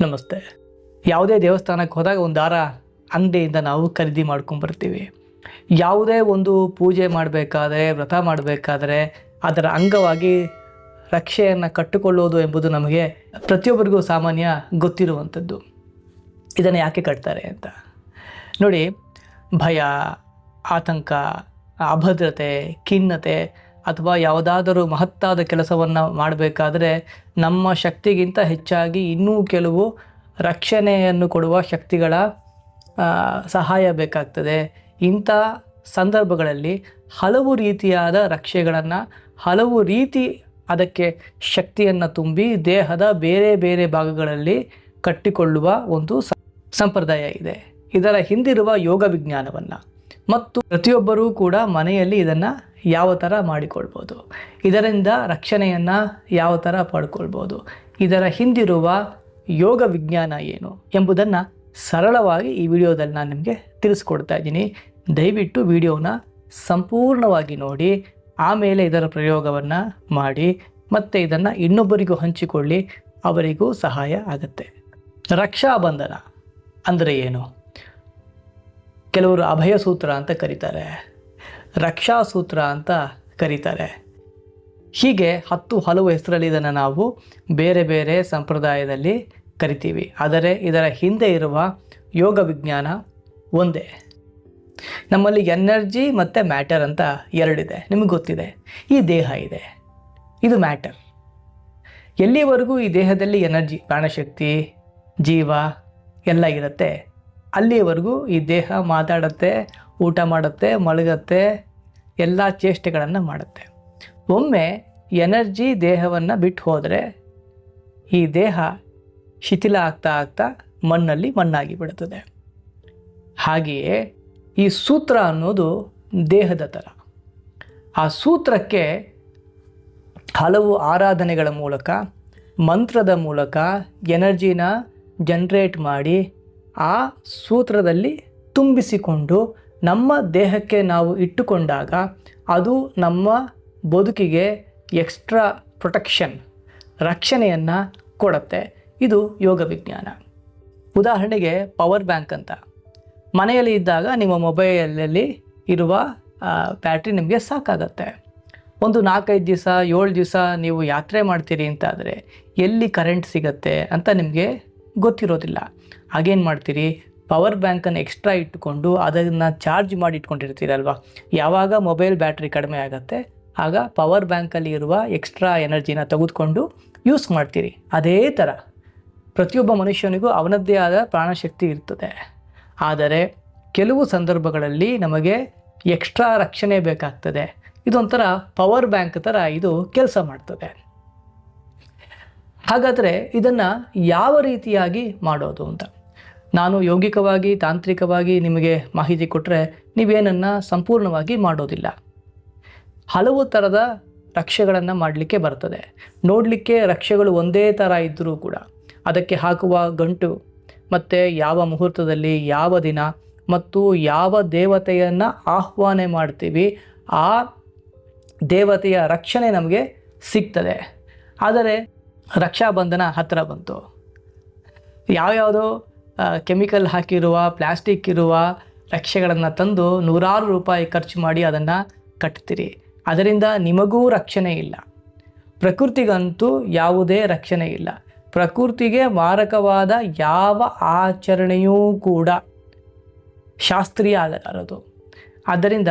ನಮಸ್ತೆ. ಯಾವುದೇ ದೇವಸ್ಥಾನಕ್ಕೆ ಹೋದಾಗ ಒಂದು ದಾರ ಅಂಗಡಿಯಿಂದ ನಾವು ಖರೀದಿ ಮಾಡ್ಕೊಂಬರ್ತೀವಿ ಯಾವುದೇ ಒಂದು ಪೂಜೆ ಮಾಡಬೇಕಾದ್ರೆ, ವ್ರತ ಮಾಡಬೇಕಾದ್ರೆ ಅದರ ಅಂಗವಾಗಿ ರಕ್ಷೆಯನ್ನು ಕಟ್ಟಿಕೊಳ್ಳೋದು ಎಂಬುದು ನಮಗೆ ಪ್ರತಿಯೊಬ್ಬರಿಗೂ ಸಾಮಾನ್ಯ ಗೊತ್ತಿರುವಂಥದ್ದು. ಇದನ್ನು ಯಾಕೆ ಕಟ್ತಾರೆ ಅಂತ. ನೋಡಿ, ಭಯ, ಆತಂಕ, ಅಭದ್ರತೆ, ಖಿನ್ನತೆ ಅಥವಾ ಯಾವುದಾದರೂ ಮಹತ್ತಾದ ಕೆಲಸವನ್ನು ಮಾಡಬೇಕಾದ್ರೆ ನಮ್ಮ ಶಕ್ತಿಗಿಂತ ಹೆಚ್ಚಾಗಿ ಇನ್ನೂ ಕೆಲವು ರಕ್ಷಣೆಯನ್ನು ಕೊಡುವ ಶಕ್ತಿಗಳ ಸಹಾಯ ಬೇಕಾಗ್ತದೆ. ಇಂಥ ಸಂದರ್ಭಗಳಲ್ಲಿ ಹಲವು ರೀತಿಯಾದ ರಕ್ಷೆಗಳನ್ನು, ಹಲವು ರೀತಿ ಅದಕ್ಕೆ ಶಕ್ತಿಯನ್ನು ತುಂಬಿ ದೇಹದ ಬೇರೆ ಬೇರೆ ಭಾಗಗಳಲ್ಲಿ ಕಟ್ಟಿಕೊಳ್ಳುವ ಒಂದು ಸಂಪ್ರದಾಯ ಇದೆ. ಇದರ ಹಿಂದಿರುವ ಯೋಗ ವಿಜ್ಞಾನವನ್ನು. ಮತ್ತು ಪ್ರತಿಯೊಬ್ಬರೂ ಕೂಡ ಮನೆಯಲ್ಲಿ ಇದನ್ನು ಯಾವ ಥರ ಮಾಡಿಕೊಳ್ಬೋದು. ಇದರಿಂದ ರಕ್ಷಣೆಯನ್ನು ಯಾವ ಥರ ಪಡ್ಕೊಳ್ಬೋದು. ಇದರ ಹಿಂದಿರುವ ಯೋಗ ವಿಜ್ಞಾನ ಏನು ಎಂಬುದನ್ನು ಸರಳವಾಗಿ ಈ ವಿಡಿಯೋದಲ್ಲಿ ನಾನು ನಿಮಗೆ ತಿಳಿಸ್ಕೊಡ್ತಾ ಇದ್ದೀನಿ. ದಯವಿಟ್ಟು ವಿಡಿಯೋನ ಸಂಪೂರ್ಣವಾಗಿ ನೋಡಿ, ಆಮೇಲೆ ಇದರ ಪ್ರಯೋಗವನ್ನು ಮಾಡಿ, ಮತ್ತು ಇದನ್ನು ಇನ್ನೊಬ್ಬರಿಗೂ ಹಂಚಿಕೊಳ್ಳಿ, ಅವರಿಗೂ ಸಹಾಯ ಆಗುತ್ತೆ. ರಕ್ಷಾಬಂಧನ ಅಂದರೆ ಏನು? ಕೆಲವರು ಅಭಯ ಸೂತ್ರ ಅಂತ ಕರೀತಾರೆ. ರಕ್ಷಾ ಸೂತ್ರ ಅಂತ ಕರೀತಾರೆ. ಹೀಗೆ ಹತ್ತು ಹಲವು ಹೆಸರಲ್ಲಿ ಇದನ್ನು ನಾವು ಬೇರೆ ಬೇರೆ ಸಂಪ್ರದಾಯದಲ್ಲಿ ಕರಿತೀವಿ. ಆದರೆ ಇದರ ಹಿಂದೆ ಇರುವ ಯೋಗ ವಿಜ್ಞಾನ ಒಂದೇ. ನಮ್ಮಲ್ಲಿ ಎನರ್ಜಿ ಮತ್ತು ಮ್ಯಾಟರ್ ಅಂತ ಎರಡಿದೆ. ನಿಮಗೆ ಗೊತ್ತಿದೆ. ಈ ದೇಹ ಇದೆ. ಇದು ಮ್ಯಾಟರ್. ಎಲ್ಲಿವರೆಗೂ ಈ ದೇಹದಲ್ಲಿ ಎನರ್ಜಿ, ಪ್ರಾಣಶಕ್ತಿ, ಜೀವ ಎಲ್ಲ ಇರುತ್ತೆ. ಅಲ್ಲಿಯವರೆಗೂ ಈ ದೇಹ ಮಾತಾಡುತ್ತೆ, ಊಟ ಮಾಡುತ್ತೆ, ಮಲಗತ್ತೆ, ಎಲ್ಲ ಚೇಷ್ಟೆಗಳನ್ನು ಮಾಡುತ್ತೆ. ಒಮ್ಮೆ ಎನರ್ಜಿ ದೇಹವನ್ನು ಬಿಟ್ಟು ಹೋದರೆ ಈ ದೇಹ ಶಿಥಿಲ ಆಗ್ತಾ ಆಗ್ತಾ ಮಣ್ಣಲ್ಲಿ ಮಣ್ಣಾಗಿ ಬಿಡುತ್ತದೆ. ಹಾಗೆಯೇ ಈ ಸೂತ್ರ ಅನ್ನೋದು ದೇಹದ ಥರ. ಆ ಸೂತ್ರಕ್ಕೆ ಹಲವು ಆರಾಧನೆಗಳ ಮೂಲಕ, ಮಂತ್ರದ ಮೂಲಕ ಎನರ್ಜಿನ ಜನ್ರೇಟ್ ಮಾಡಿ ಆ ಸೂತ್ರದಲ್ಲಿ ತುಂಬಿಸಿಕೊಂಡು ನಮ್ಮ ದೇಹಕ್ಕೆ ನಾವು ಇಟ್ಟುಕೊಂಡಾಗ ಅದು ನಮ್ಮ ಬದುಕಿಗೆ ಎಕ್ಸ್ಟ್ರಾ ಪ್ರೊಟೆಕ್ಷನ್, ರಕ್ಷಣೆಯನ್ನು ಕೊಡುತ್ತೆ. ಇದು ಯೋಗ ವಿಜ್ಞಾನ. ಉದಾಹರಣೆಗೆ ಪವರ್ ಬ್ಯಾಂಕ್ ಅಂತ. ಮನೆಯಲ್ಲಿ ಇದ್ದಾಗ ನಿಮ್ಮ ಮೊಬೈಲಲ್ಲಿ ಇರುವ ಬ್ಯಾಟ್ರಿ ನಿಮಗೆ ಸಾಕಾಗತ್ತೆ. ಒಂದು ನಾಲ್ಕೈದು ದಿವಸ, ಏಳು ದಿವಸ ನೀವು ಯಾತ್ರೆ ಮಾಡ್ತೀರಿ ಅಂತಾದರೆ ಎಲ್ಲಿ ಕರೆಂಟ್ ಸಿಗತ್ತೆ ಅಂತ ನಿಮಗೆ ಗೊತ್ತಿರೋದಿಲ್ಲ. ಆಗೇನು ಮಾಡ್ತೀರಿ? ಪವರ್ ಬ್ಯಾಂಕನ್ನು ಎಕ್ಸ್ಟ್ರಾ ಇಟ್ಟುಕೊಂಡು ಅದನ್ನು ಚಾರ್ಜ್ ಮಾಡಿ ಇಟ್ಕೊಂಡಿರ್ತೀರಲ್ವ? ಯಾವಾಗ ಮೊಬೈಲ್ ಬ್ಯಾಟ್ರಿ ಕಡಿಮೆ ಆಗುತ್ತೆ, ಆಗ ಪವರ್ ಬ್ಯಾಂಕಲ್ಲಿ ಇರುವ ಎಕ್ಸ್ಟ್ರಾ ಎನರ್ಜಿನ ತೆಗೆದುಕೊಂಡು ಯೂಸ್ ಮಾಡ್ತೀರಿ. ಅದೇ ಥರ ಪ್ರತಿಯೊಬ್ಬ ಮನುಷ್ಯನಿಗೂ ಅವನದ್ದೇ ಆದ ಪ್ರಾಣಶಕ್ತಿ ಇರ್ತದೆ. ಆದರೆ ಕೆಲವು ಸಂದರ್ಭಗಳಲ್ಲಿ ನಮಗೆ ಎಕ್ಸ್ಟ್ರಾ ರಕ್ಷಣೆ ಬೇಕಾಗ್ತದೆ. ಇದೊಂಥರ ಪವರ್ ಬ್ಯಾಂಕ್ ಥರ ಇದು ಕೆಲಸ ಮಾಡ್ತದೆ. ಹಾಗಾದರೆ ಇದನ್ನು ಯಾವ ರೀತಿಯಾಗಿ ಮಾಡೋದು ಅಂತ? ನಾನು ಯೌಗಿಕವಾಗಿ, ತಾಂತ್ರಿಕವಾಗಿ ನಿಮಗೆ ಮಾಹಿತಿ ಕೊಟ್ಟರೆ ನೀವೇನನ್ನು ಸಂಪೂರ್ಣವಾಗಿ ಮಾಡೋದಿಲ್ಲ. ಹಲವು ಥರದ ರಕ್ಷೆಗಳನ್ನು ಮಾಡಲಿಕ್ಕೆ ಬರ್ತದೆ. ನೋಡಲಿಕ್ಕೆ ರಕ್ಷೆಗಳು ಒಂದೇ ಥರ ಇದ್ದರೂ ಕೂಡ. ಅದಕ್ಕೆ ಹಾಕುವ ಗಂಟು, ಮತ್ತು ಯಾವ ಮುಹೂರ್ತದಲ್ಲಿ ಯಾವ ದಿನ, ಮತ್ತು ಯಾವ ದೇವತೆಯನ್ನು ಆಹ್ವಾನ ಮಾಡ್ತೀವಿ, ಆ ದೇವತೆಯ ರಕ್ಷಣೆ ನಮಗೆ ಸಿಗ್ತದೆ. ಆದರೆ ರಕ್ಷಾಬಂಧನ ಹತ್ತಿರ ಬಂತು. ಯಾವ್ಯಾವುದೋ ಕೆಮಿಕಲ್ ಹಾಕಿರುವ, ಪ್ಲಾಸ್ಟಿಕ್ ಇರುವ ರಕ್ಷೆಗಳನ್ನು ತಂದು ನೂರಾರು ರೂಪಾಯಿ ಖರ್ಚು ಮಾಡಿ ಅದನ್ನು ಕಟ್ತೀರಿ. ಅದರಿಂದ ನಿಮಗೂ ರಕ್ಷಣೆ ಇಲ್ಲ. ಪ್ರಕೃತಿಗಂತೂ ಯಾವುದೇ ರಕ್ಷಣೆ ಇಲ್ಲ. ಪ್ರಕೃತಿಗೆ ಮಾರಕವಾದ ಯಾವ ಆಚರಣೆಯೂ ಕೂಡ ಶಾಸ್ತ್ರೀಯ ಆಗಲಾರದು ಆದ್ದರಿಂದ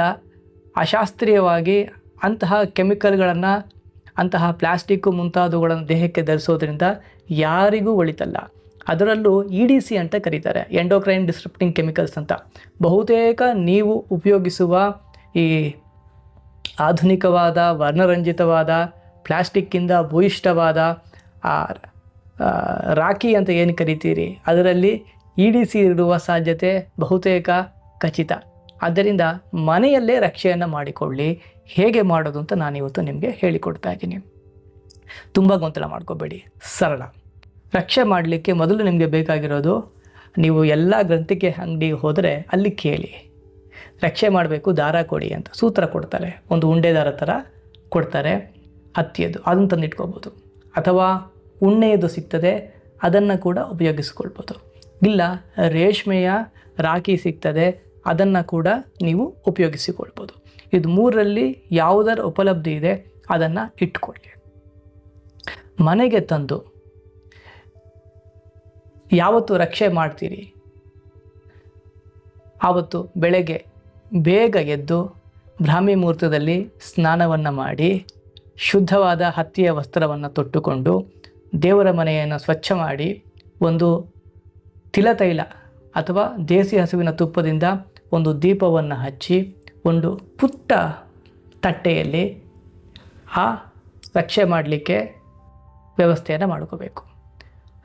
ಅಶಾಸ್ತ್ರೀಯವಾಗಿ ಅಂತಹ ಕೆಮಿಕಲ್ಗಳನ್ನು ಅಂತಹ ಪ್ಲಾಸ್ಟಿಕ್ಕು ಮುಂತಾದವುಗಳನ್ನು ದೇಹಕ್ಕೆ ಧರಿಸೋದ್ರಿಂದ ಯಾರಿಗೂ ಒಳಿತಲ್ಲ. ಅದರಲ್ಲೂ ಇ ಡಿ ಸಿ ಅಂತ ಕರೀತಾರೆ ಎಂಡೋಕ್ರೈನ್ ಡಿಸ್ಟ್ರಪ್ಟಿಂಗ್ ಕೆಮಿಕಲ್ಸ್ ಅಂತ. ಬಹುತೇಕ ನೀವು ಉಪಯೋಗಿಸುವ ಈ ಆಧುನಿಕವಾದ, ವರ್ಣರಂಜಿತವಾದ, ಪ್ಲಾಸ್ಟಿಕ್ಕಿಂದ ಭೂಯಿಷ್ಠವಾದ ರಾಖಿ ಅಂತ ಏನು ಕರಿತೀರಿ, ಅದರಲ್ಲಿ ಇ ಡಿ ಸಿ ಇರುವ ಸಾಧ್ಯತೆ ಬಹುತೇಕ ಖಚಿತ. ಆದ್ದರಿಂದ ಮನೆಯಲ್ಲೇ ರಕ್ಷೆಯನ್ನು ಮಾಡಿಕೊಳ್ಳಿ ಹೇಗೆ ಮಾಡೋದು ಅಂತ ನಾನು ಇವತ್ತು ನಿಮಗೆ ಹೇಳಿಕೊಡ್ತಾ ಇದ್ದೀನಿ. ತುಂಬ ಗೊಂದಲ ಮಾಡ್ಕೋಬೇಡಿ. ಸರಳ. ರಕ್ಷೆ ಮಾಡಲಿಕ್ಕೆ ಮೊದಲು ನಿಮಗೆ ಬೇಕಾಗಿರೋದು ನೀವು ಎಲ್ಲ ಗ್ರಂಥಿಕೆ ಅಂಗಡಿಗೆ ಹೋದರೆ ಅಲ್ಲಿ ಕೇಳಿ. ರಕ್ಷೆ ಮಾಡಬೇಕು, ದಾರ ಕೊಡಿ ಅಂತ ಸೂತ್ರ ಕೊಡ್ತಾರೆ. ಒಂದು ಉಂಡೆ ದಾರ ಥರ ಕೊಡ್ತಾರೆ. ಹತ್ತಿಯದು ಅದನ್ನು ತಂದಿಟ್ಕೋಬೋದು. ಅಥವಾ ಉಣ್ಣೆಯದು ಸಿಗ್ತದೆ, ಅದನ್ನು ಕೂಡ ಉಪಯೋಗಿಸ್ಕೊಳ್ಬೋದು. ಇಲ್ಲ, ರೇಷ್ಮೆಯ ರಾಖಿ ಸಿಗ್ತದೆ, ಅದನ್ನು ಕೂಡ ನೀವು ಉಪಯೋಗಿಸಿಕೊಳ್ಬೋದು. ಇದು ಮೂರರಲ್ಲಿ ಯಾವುದರ ಉಪಲಬ್ಧಿ ಇದೆ ಅದನ್ನು ಇಟ್ಕೊಳ್ಳಿ. ಮನೆಗೆ ತಂದು ಯಾವತ್ತು ರಕ್ಷೆ ಮಾಡ್ತೀರಿ? ಆವತ್ತು ಬೆಳಗ್ಗೆ ಬೇಗ ಎದ್ದು ಬ್ರಾಹ್ಮಿ ಮುಹೂರ್ತದಲ್ಲಿ ಸ್ನಾನವನ್ನು ಮಾಡಿ ಶುದ್ಧವಾದ ಹತ್ತಿಯ ವಸ್ತ್ರವನ್ನು ತೊಟ್ಟುಕೊಂಡು ದೇವರ ಮನೆಯನ್ನು ಸ್ವಚ್ಛ ಮಾಡಿ ಒಂದು ತಿಲತೈಲ ಅಥವಾ ದೇಸಿ ಹಸುವಿನ ತುಪ್ಪದಿಂದ ಒಂದು ದೀಪವನ್ನು ಹಚ್ಚಿ ಒಂದು ಪುಟ್ಟ ತಟ್ಟೆಯಲ್ಲಿ ಆ ರಕ್ಷೆ ಮಾಡಲಿಕ್ಕೆ ವ್ಯವಸ್ಥೆಯನ್ನು ಮಾಡ್ಕೋಬೇಕು.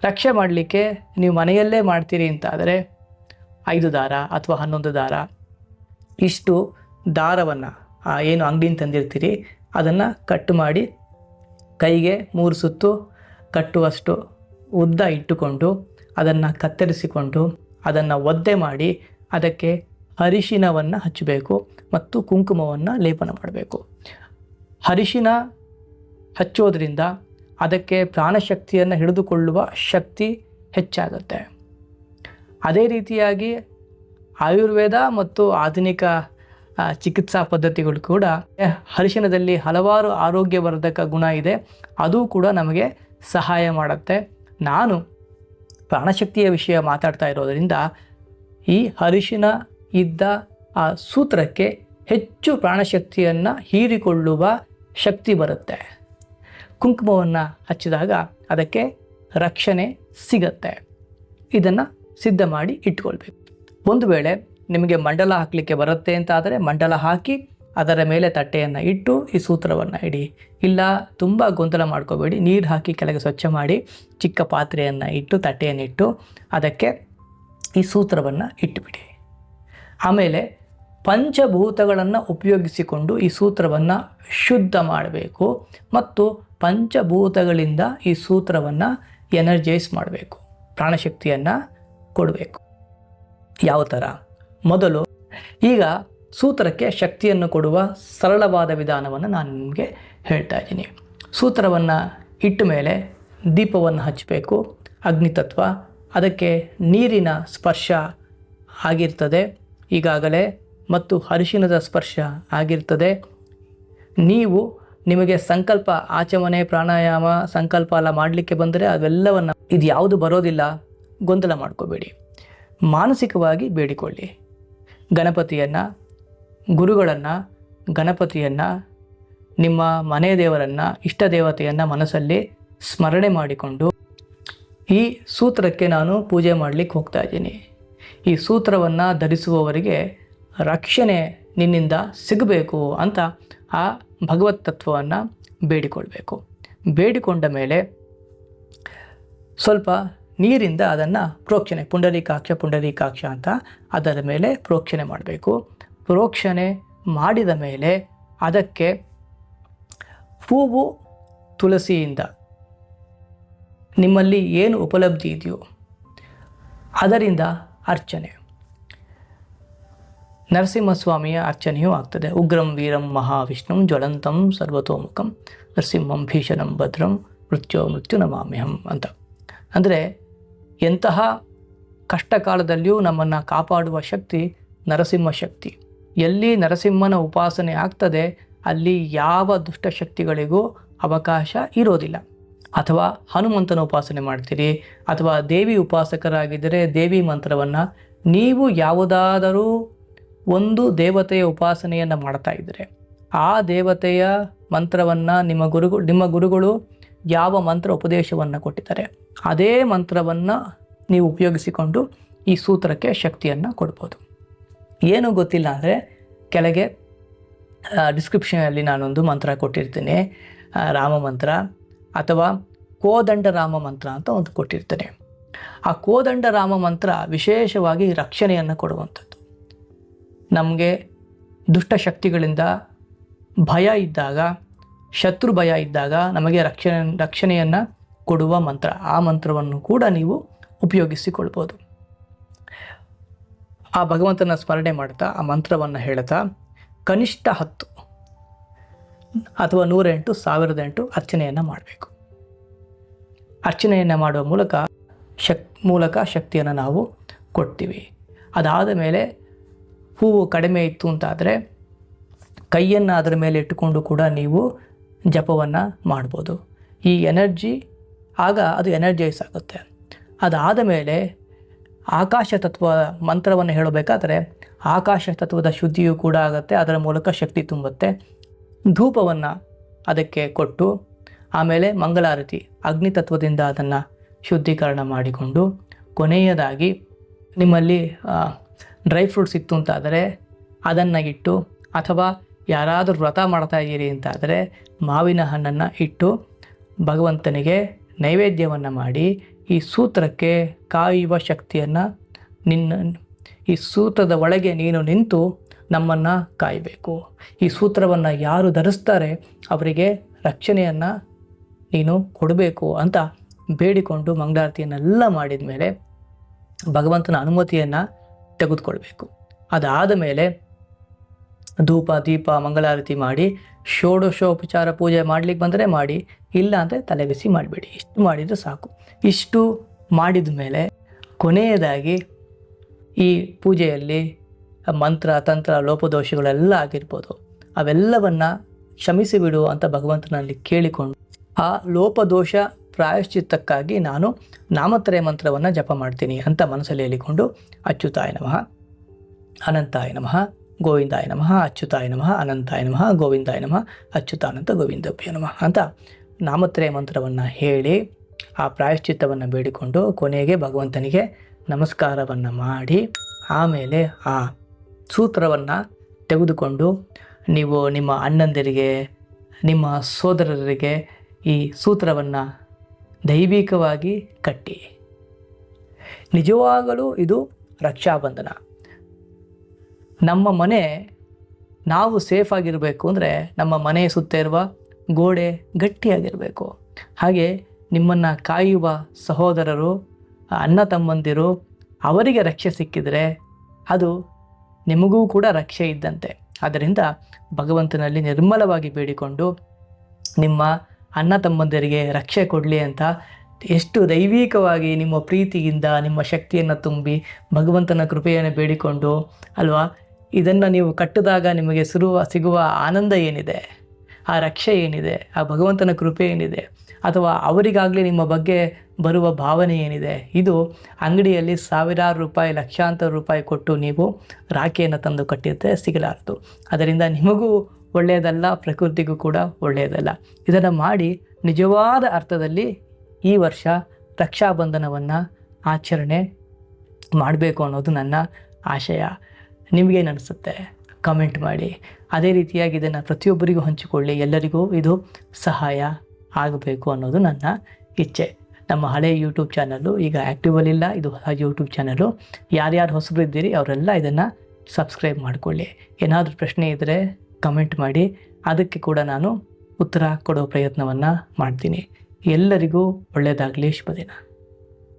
ರಕ್ಷೆ ಮಾಡಲಿಕ್ಕೆ ನೀವು ಮನೆಯಲ್ಲೇ ಮಾಡ್ತೀರಿ ಅಂತಾದರೆ ಐದು ದಾರ ಅಥವಾ ಹನ್ನೊಂದು ದಾರ ಇಷ್ಟು ದಾರವನ್ನು ಏನು ಅಂಗಡಿನ ತಂದಿರ್ತೀರಿ, ಅದನ್ನು ಕಟ್ಟು ಮಾಡಿ ಕೈಗೆ ಮೂರು ಸುತ್ತು ಕಟ್ಟುವಷ್ಟು ಉದ್ದ ಇಟ್ಟುಕೊಂಡು ಅದನ್ನು ಕತ್ತರಿಸಿಕೊಂಡು ಅದನ್ನು ಒದ್ದೆ ಮಾಡಿ ಅದಕ್ಕೆ ಅರಿಶಿನವನ್ನು ಹಚ್ಚಬೇಕು ಮತ್ತು ಕುಂಕುಮವನ್ನು ಲೇಪನ ಮಾಡಬೇಕು. ಅರಿಶಿನ ಹಚ್ಚೋದ್ರಿಂದ ಅದಕ್ಕೆ ಪ್ರಾಣಶಕ್ತಿಯನ್ನು ಹಿಡಿದುಕೊಳ್ಳುವ ಶಕ್ತಿ ಹೆಚ್ಚಾಗುತ್ತೆ. ಅದೇ ರೀತಿಯಾಗಿ ಆಯುರ್ವೇದ ಮತ್ತು ಆಧುನಿಕ ಚಿಕಿತ್ಸಾ ಪದ್ಧತಿಗಳು ಕೂಡ ಅರಿಶಿನದಲ್ಲಿ ಹಲವಾರು ಆರೋಗ್ಯವರ್ಧಕ ಗುಣ ಇದೆ. ಅದು ಕೂಡ ನಮಗೆ ಸಹಾಯ ಮಾಡುತ್ತೆ. ನಾನು ಪ್ರಾಣಶಕ್ತಿಯ ವಿಷಯ ಮಾತಾಡ್ತಾ ಇರೋದರಿಂದ ಈ ಅರಿಶಿನ ಇದ್ದ ಆ ಸೂತ್ರಕ್ಕೆ ಹೆಚ್ಚು ಪ್ರಾಣಶಕ್ತಿಯನ್ನು ಹೀರಿಕೊಳ್ಳುವ ಶಕ್ತಿ ಬರುತ್ತೆ. ಕುಂಕುಮವನ್ನು ಹಚ್ಚಿದಾಗ ಅದಕ್ಕೆ ರಕ್ಷಣೆ ಸಿಗತ್ತೆ. ಇದನ್ನು ಸಿದ್ಧ ಮಾಡಿ ಇಟ್ಕೊಳ್ಬೇಕು. ಒಂದು ವೇಳೆ ನಿಮಗೆ ಮಂಡಲ ಹಾಕಲಿಕ್ಕೆ ಬರುತ್ತೆ ಅಂತ ಆದರೆ ಮಂಡಲ ಹಾಕಿ ಅದರ ಮೇಲೆ ತಟ್ಟೆಯನ್ನು ಇಟ್ಟು ಈ ಸೂತ್ರವನ್ನು ಇಡಿ. ಇಲ್ಲ, ತುಂಬ ಗೊಂದಲ ಮಾಡ್ಕೋಬೇಡಿ. ನೀರು ಹಾಕಿ ಕೆಳಗೆ ಸ್ವಚ್ಛ ಮಾಡಿ ಚಿಕ್ಕ ಪಾತ್ರೆಯನ್ನು ಇಟ್ಟು ತಟ್ಟೆಯನ್ನು ಇಟ್ಟು ಅದಕ್ಕೆ ಈ ಸೂತ್ರವನ್ನು ಇಟ್ಟುಬಿಡಿ ಆಮೇಲೆ ಪಂಚಭೂತಗಳನ್ನು ಉಪಯೋಗಿಸಿಕೊಂಡು ಈ ಸೂತ್ರವನ್ನು ಶುದ್ಧ ಮಾಡಬೇಕು ಮತ್ತು ಪಂಚಭೂತಗಳಿಂದ ಈ ಸೂತ್ರವನ್ನು ಎನರ್ಜೈಸ್ ಮಾಡಬೇಕು, ಪ್ರಾಣಶಕ್ತಿಯನ್ನು ಕೊಡಬೇಕು. ಯಾವ ಥರ ಮೊದಲು ಈಗ ಸೂತ್ರಕ್ಕೆ ಶಕ್ತಿಯನ್ನು ಕೊಡುವ ಸರಳವಾದ ವಿಧಾನವನ್ನು ನಾನು ನಿಮಗೆ ಹೇಳ್ತಾ ಇದ್ದೀನಿ. ಸೂತ್ರವನ್ನು ಇಟ್ಟ ಮೇಲೆ ದೀಪವನ್ನು ಹಚ್ಚಬೇಕು, ಅಗ್ನಿತತ್ವ, ಅದಕ್ಕೆ ನೀರಿನ ಸ್ಪರ್ಶ ಆಗಿರ್ತದೆ. ಈಗಾಗಲೇ ಮತ್ತು ಅರಿಶಿನದ ಸ್ಪರ್ಶ ಆಗಿರ್ತದೆ. ನೀವು ನಿಮಗೆ ಸಂಕಲ್ಪ, ಆಚಮನೆ, ಪ್ರಾಣಾಯಾಮ, ಸಂಕಲ್ಪ ಎಲ್ಲ ಮಾಡಲಿಕ್ಕೆ ಬಂದರೆ ಅವೆಲ್ಲವನ್ನು ಇದು ಯಾವುದು ಬರೋದಿಲ್ಲ. ಗೊಂದಲ ಮಾಡ್ಕೋಬೇಡಿ. ಮಾನಸಿಕವಾಗಿ ಬೇಡಿಕೊಳ್ಳಿ. ಗಣಪತಿಯನ್ನು, ಗುರುಗಳನ್ನು, ಗಣಪತಿಯನ್ನು, ನಿಮ್ಮ ಮನೆ ದೇವರನ್ನು, ಇಷ್ಟ ದೇವತೆಯನ್ನು ಮನಸ್ಸಲ್ಲಿ ಸ್ಮರಣೆ ಮಾಡಿಕೊಂಡು ಈ ಸೂತ್ರಕ್ಕೆ ನಾನು ಪೂಜೆ ಮಾಡಲಿಕ್ಕೆ ಹೋಗ್ತಾ ಇದ್ದೀನಿ. ಈ ಸೂತ್ರವನ್ನು ಧರಿಸುವವರಿಗೆ ರಕ್ಷಣೆ ನಿನ್ನಿಂದ ಸಿಗಬೇಕು ಅಂತ ಆ ಭಗವತ್ ತತ್ವವನ್ನು ಬೇಡಿಕೊಳ್ಬೇಕು. ಬೇಡಿಕೊಂಡ ಮೇಲೆ ಸ್ವಲ್ಪ ನೀರಿಂದ ಅದನ್ನು ಪ್ರೋಕ್ಷಣೆ, ಪುಂಡರೀಕಾಕ್ಷ ಪುಂಡರೀಕಾಕ್ಷ ಅಂತ ಅದರ ಮೇಲೆ ಪ್ರೋಕ್ಷಣೆ ಮಾಡಬೇಕು. ಪ್ರೋಕ್ಷಣೆ ಮಾಡಿದ ಮೇಲೆ ಅದಕ್ಕೆ ಹೂವು ತುಳಸಿಯಿಂದ ನಿಮ್ಮಲ್ಲಿ ಏನು ಉಪಲಬ್ಧಿ ಇದೆಯೋ ಅದರಿಂದ ಅರ್ಚನೆ. ನರಸಿಂಹಸ್ವಾಮಿಯ ಅರ್ಚನೆಯೂ ಆಗ್ತದೆ. ಉಗ್ರಂ, ವೀರಂ, ಮಹಾವಿಷ್ಣುಂ, ಜ್ವಲಂತಂ, ಸರ್ವತೋಮುಖಂ, ನರಸಿಂಹಂ, ಭೀಷಣಂ, ಭದ್ರಂ, ಮೃತ್ಯೋ ಮೃತ್ಯು ನಮಾಮ್ಯಹಂ ಅಂತ. ಅಂದರೆ ಎಂತಹ ಕಷ್ಟ ಕಾಲದಲ್ಲಿಯೂ ನಮ್ಮನ್ನು ಕಾಪಾಡುವ ಶಕ್ತಿ ನರಸಿಂಹ ಶಕ್ತಿ. ಎಲ್ಲಿ ನರಸಿಂಹನ ಉಪಾಸನೆ ಆಗ್ತದೆ, ಅಲ್ಲಿ ಯಾವ ದುಷ್ಟಶಕ್ತಿಗಳಿಗೂ ಅವಕಾಶ ಇರೋದಿಲ್ಲ. ಅಥವಾ ಹನುಮಂತನ ಉಪಾಸನೆ ಮಾಡ್ತೀರಿ ಅಥವಾ ದೇವಿ ಉಪಾಸಕರಾಗಿದ್ದರೆ ದೇವಿ ಮಂತ್ರವನ್ನು ನೀವು ಯಾವುದಾದರೂ ಒಂದು ದೇವತೆಯ ಉಪಾಸನೆಯನ್ನು ಮಾಡ್ತಾ ಇದ್ದರೆ, ಆ ದೇವತೆಯ ಮಂತ್ರವನ್ನು ನಿಮ್ಮ ಗುರುಗಳು ನಿಮ್ಮ ಗುರುಗಳು ಯಾವ ಮಂತ್ರ ಉಪದೇಶವನ್ನು ಕೊಟ್ಟಿದ್ದಾರೆ, ಅದೇ ಮಂತ್ರವನ್ನು ನೀವು ಉಪಯೋಗಿಸಿಕೊಂಡು ಈ ಸೂತ್ರಕ್ಕೆ ಶಕ್ತಿಯನ್ನು ಕೊಡ್ಬೋದು. ಏನು ಗೊತ್ತಿಲ್ಲ ಅಂದರೆ ಕೆಳಗೆ ಡಿಸ್ಕ್ರಿಪ್ಷನಲ್ಲಿ ನಾನೊಂದು ಮಂತ್ರ ಕೊಟ್ಟಿರ್ತೀನಿ ರಾಮ ಮಂತ್ರ. ಅಥವಾ ಕೋದಂಡ ರಾಮ ಮಂತ್ರ ಅಂತ ಒಂದು ಕೊಟ್ಟಿರ್ತಾರೆ ಆ ಕೋದಂಡ ರಾಮ ಮಂತ್ರ ವಿಶೇಷವಾಗಿ ರಕ್ಷಣೆಯನ್ನು ಕೊಡುವಂಥದ್ದು. ನಮಗೆ ದುಷ್ಟಶಕ್ತಿಗಳಿಂದ ಭಯ ಇದ್ದಾಗ, ಶತ್ರು ಭಯ ಇದ್ದಾಗ ನಮಗೆ ರಕ್ಷಣೆ, ರಕ್ಷಣೆಯನ್ನು ಕೊಡುವ ಮಂತ್ರ, ಆ ಮಂತ್ರವನ್ನು ಕೂಡ ನೀವು ಉಪಯೋಗಿಸಿಕೊಳ್ಬೋದು. ಆ ಭಗವಂತನ ಸ್ಮರಣೆ ಮಾಡ್ತಾ ಆ ಮಂತ್ರವನ್ನು ಹೇಳ್ತಾ, ಕನಿಷ್ಠ ಹತ್ತು ಅಥವಾ ನೂರೆಂಟು ಸಾವಿರದ ಎಂಟು ಅರ್ಚನೆಯನ್ನು ಮಾಡಬೇಕು. ಅರ್ಚನೆಯನ್ನು ಮಾಡುವ ಮೂಲಕ ಶಕ್, ಮೂಲಕ ಶಕ್ತಿಯನ್ನು ನಾವು ಕೊಡ್ತೀವಿ. ಅದಾದ ಮೇಲೆ ಹೂವು ಕಡಿಮೆ ಇತ್ತು ಅಂತಾದರೆ ಕೈಯನ್ನು ಅದರ ಮೇಲೆ ಇಟ್ಟುಕೊಂಡು ಕೂಡ ನೀವು ಜಪವನ್ನು ಮಾಡ್ಬೋದು. ಈ ಎನರ್ಜಿ ಆಗ ಅದು ಎನರ್ಜೈಸ್ ಆಗುತ್ತೆ. ಅದಾದ ಮೇಲೆ ಆಕಾಶ ತತ್ವ ಮಂತ್ರವನ್ನು ಹೇಳಬೇಕಾದರೆ ಆಕಾಶ ತತ್ವದ ಶುದ್ಧಿಯು ಕೂಡ ಆಗುತ್ತೆ, ಅದರ ಮೂಲಕ ಶಕ್ತಿ ತುಂಬುತ್ತೆ. ಧೂಪವನ್ನು ಅದಕ್ಕೆ ಕೊಟ್ಟು ಆಮೇಲೆ ಮಂಗಳಾರತಿ ಅಗ್ನಿ ತತ್ವದಿಂದ ಅದನ್ನು ಶುದ್ಧೀಕರಣ ಮಾಡಿಕೊಂಡು ಕೊನೆಯದಾಗಿ ನಿಮ್ಮಲ್ಲಿ ಡ್ರೈ ಫ್ರೂಟ್ಸ್ ಇತ್ತು ಅಂತಾದರೆ ಅದನ್ನು ಇಟ್ಟು ಅಥವಾ ಯಾರಾದರೂ ವ್ರತ ಮಾಡ್ತಾ ಇದ್ದೀರಿ ಅಂತಾದರೆ ಮಾವಿನ ಹಣ್ಣನ್ನು ಇಟ್ಟು ಭಗವಂತನಿಗೆ ನೈವೇದ್ಯವನ್ನು ಮಾಡಿ ಈ ಸೂತ್ರಕ್ಕೆ ಕಾಯುವ ಶಕ್ತಿಯನ್ನು ನಿನ್ನ, ಈ ಸೂತ್ರದ ಒಳಗೆ ನೀನು ನಿಂತು ನಮ್ಮನ್ನು ಕಾಯಬೇಕು. ಈ ಸೂತ್ರವನ್ನು ಯಾರು ಧರಿಸ್ತಾರೆ ಅವರಿಗೆ ರಕ್ಷಣೆಯನ್ನು ನೀನು ಕೊಡಬೇಕು ಅಂತ ಬೇಡಿಕೊಂಡು ಮಂಗಳಾರತಿಯನ್ನೆಲ್ಲ ಮಾಡಿದ ಮೇಲೆ ಭಗವಂತನ ಅನುಮತಿಯನ್ನು ತೆಗೆದುಕೊಳ್ಬೇಕು. ಅದಾದ ಮೇಲೆ ಧೂಪ, ದೀಪ, ಮಂಗಳಾರತಿ ಮಾಡಿ, ಷೋಡಶೋಪಚಾರ ಪೂಜೆ ಮಾಡಲಿಕ್ಕೆ ಬಂದರೆ ಮಾಡಿ, ಇಲ್ಲ ಅಂದರೆ ತಲೆ ಬಿಸಿ ಮಾಡಬೇಡಿ. ಇಷ್ಟು ಮಾಡಿದರೆ ಸಾಕು. ಇಷ್ಟು ಮಾಡಿದ ಮೇಲೆ ಕೊನೆಯದಾಗಿ ಈ ಪೂಜೆಯಲ್ಲಿ ಮಂತ್ರ, ತಂತ್ರ, ಲೋಪದೋಷಗಳೆಲ್ಲ ಆಗಿರ್ಬೋದು. ಅವೆಲ್ಲವನ್ನು ಕ್ಷಮಿಸಿಬಿಡು ಅಂತ ಭಗವಂತನಲ್ಲಿ ಕೇಳಿಕೊಂಡು ಆ ಲೋಪದೋಷ ಪ್ರಾಯಶ್ಚಿತ್ತಕ್ಕಾಗಿ ನಾನು ನಾಮತ್ರಯ ಮಂತ್ರವನ್ನು ಜಪ ಮಾಡ್ತೀನಿ ಅಂತ ಮನಸ್ಸಲ್ಲಿ ಹೇಳಿಕೊಂಡು, ಅಚ್ಯುತಾಯ ನಮಃ, ಅನಂತಾಯ ನಮಃ, ಗೋವಿಂದಾಯ ನಮಃ, ಅಚ್ಯುತಾಯ ನಮಃ, ಅನಂತಾಯ ನಮಃ, ಗೋವಿಂದಾಯ ನಮಃ ಅಚ್ಯುತಾನಂತ ಗೋವಿಂದಭ್ಯ ನಮಃ ಅಂತ ನಾಮತ್ರಯ ಮಂತ್ರವನ್ನು ಹೇಳಿ ಆ ಪ್ರಾಯಶ್ಚಿತ್ತವನ್ನು ಬೇಡಿಕೊಂಡು ಕೊನೆಗೆ ಭಗವಂತನಿಗೆ ನಮಸ್ಕಾರವನ್ನು ಮಾಡಿ ಆಮೇಲೆ ಆ ಸೂತ್ರವನ್ನು ತೆಗೆದುಕೊಂಡು ನೀವು ನಿಮ್ಮ ಅಣ್ಣಂದಿರಿಗೆ, ನಿಮ್ಮ ಸೋದರರಿಗೆ ಈ ಸೂತ್ರವನ್ನು ದೈವಿಕವಾಗಿ ಕಟ್ಟಿ. ನಿಜವಾಗಲೂ ಇದು ರಕ್ಷಾಬಂಧನ. ನಮ್ಮ ಮನೆ ನಾವು ಸೇಫ್ ಆಗಿರಬೇಕು ಅಂದರೆ ನಮ್ಮ ಮನೆಯ ಸುತ್ತ ಇರುವ ಗೋಡೆ ಗಟ್ಟಿಯಾಗಿರಬೇಕು. ಹಾಗೆ ನಿಮ್ಮನ್ನು ಕಾಯುವ ಸಹೋದರರು, ಅಣ್ಣ ತಮ್ಮಂದಿರು ಅವರಿಗೆ ರಕ್ಷೆ ಸಿಕ್ಕಿದರೆ ಅದು ನಿಮಗೂ ಕೂಡ ರಕ್ಷೆ ಇದ್ದಂತೆ. ಆದ್ದರಿಂದ ಭಗವಂತನಲ್ಲಿ ನಿರ್ಮಲವಾಗಿ ಬೇಡಿಕೊಂಡು ನಿಮ್ಮ ಅಣ್ಣ ತಮ್ಮಂದಿರಿಗೆ ರಕ್ಷೆ ಕೊಡಲಿ ಅಂತ ಎಷ್ಟು ದೈವಿಕವಾಗಿ ನಿಮ್ಮ ಪ್ರೀತಿಯಿಂದ ನಿಮ್ಮ ಶಕ್ತಿಯನ್ನು ತುಂಬಿ ಭಗವಂತನ ಕೃಪೆಯನ್ನು ಬೇಡಿಕೊಂಡು ಅಲ್ವಾ? ಇದನ್ನು ನೀವು ಕಟ್ಟಿದಾಗ ನಿಮಗೆ ಸುರುವ, ಸಿಗುವ ಆನಂದ ಏನಿದೆ? ಆ ರಕ್ಷೆ ಏನಿದೆ? ಆ ಭಗವಂತನ ಕೃಪೆ ಏನಿದೆ? ಅಥವಾ ಅವರಿಗಾಗಲಿ ನಿಮ್ಮ ಬಗ್ಗೆ ಬರುವ ಭಾವನೆ ಏನಿದೆ? ಇದು ಅಂಗಡಿಯಲ್ಲಿ ಸಾವಿರಾರು ರೂಪಾಯಿ, ಲಕ್ಷಾಂತರ ರೂಪಾಯಿ ಕೊಟ್ಟು ನೀವು ರಾಖಿಯನ್ನು ತಂದು ಕಟ್ಟಿದ್ರೆ ಸಿಗಲಾರದು. ಅದರಿಂದ ನಿಮಗೂ ಒಳ್ಳೆಯದಲ್ಲ, ಪ್ರಕೃತಿಗೂ ಕೂಡ ಒಳ್ಳೆಯದಲ್ಲ. ಇದನ್ನು ಮಾಡಿ ನಿಜವಾದ ಅರ್ಥದಲ್ಲಿ ಈ ವರ್ಷ ರಕ್ಷಾಬಂಧನವನ್ನು ಆಚರಣೆ ಮಾಡಬೇಕು ಅನ್ನೋದು ನನ್ನ ಆಶಯ. ನಿಮಗೇನು ಅನಿಸುತ್ತೆ? ಕಮೆಂಟ್ ಮಾಡಿ. ಅದೇ ರೀತಿಯಾಗಿ ಇದನ್ನು ಪ್ರತಿಯೊಬ್ಬರಿಗೂ ಹಂಚಿಕೊಳ್ಳಿ. ಎಲ್ಲರಿಗೂ ಇದು ಸಹಾಯ ಆಗಬೇಕು ಅನ್ನೋದು ನನ್ನ ಇಚ್ಛೆ. ನಮ್ಮ ಹಳೆಯ ಯೂಟ್ಯೂಬ್ ಚಾನಲ್ಲು ಈಗ ಆ್ಯಕ್ಟಿವಲ್ಲಿಲ್ಲ ಇದು ಹೊಸ ಯೂಟ್ಯೂಬ್ ಚಾನಲ್ಲು ಯಾರ್ಯಾರು ಹೊಸರು ಇದ್ದೀರಿ ಅವರೆಲ್ಲ ಇದನ್ನು ಸಬ್ಸ್ಕ್ರೈಬ್ ಮಾಡಿಕೊಳ್ಳಿ. ಏನಾದರೂ ಪ್ರಶ್ನೆ ಇದ್ದರೆ ಕಮೆಂಟ್ ಮಾಡಿ. ಅದಕ್ಕೆ ಕೂಡ ನಾನು ಉತ್ತರ ಕೊಡೋ ಪ್ರಯತ್ನವನ್ನು ಮಾಡ್ತೀನಿ. ಎಲ್ಲರಿಗೂ ಒಳ್ಳೆಯದಾಗಲಿ ಶುಭ ದಿನ